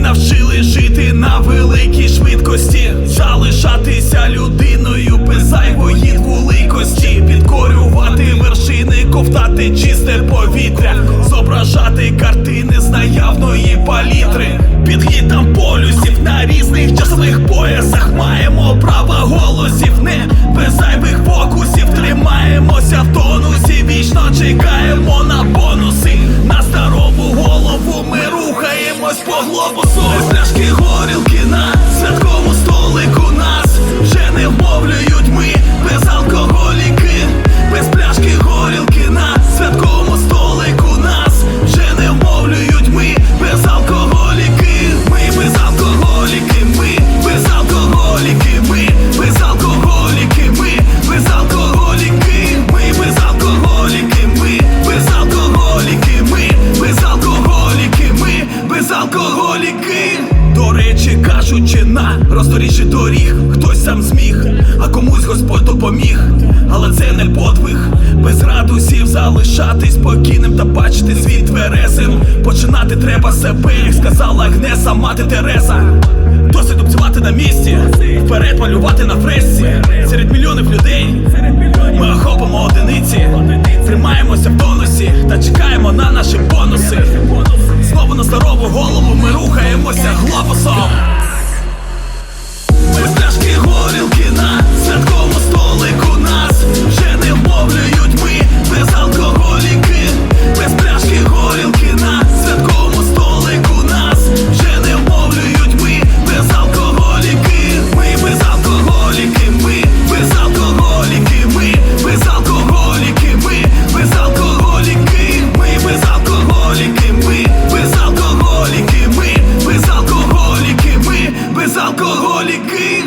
Навчили жити на великій швидкості, залишатися людиною без зайвої двуликості, підкорювати вершини, ковтати чисте повітря, зображати картини з наявної палітри, під гітом полюсів на різних часових поясах маємо право голосів, не без зайвих фокусів, тримаємося в тонусі, вічно чекаємо на рухаємось по глобусу. Пляшки горілки алкоголіки. До речі, кажучи на роздоріжжі доріг, хтось сам зміг, а комусь Господь допоміг. Але це не подвиг, без радусів залишатись спокійним та бачити світ тверезим. Починати треба себе, як сказала Гнеса, мати Тереза. Досить алкоголіки.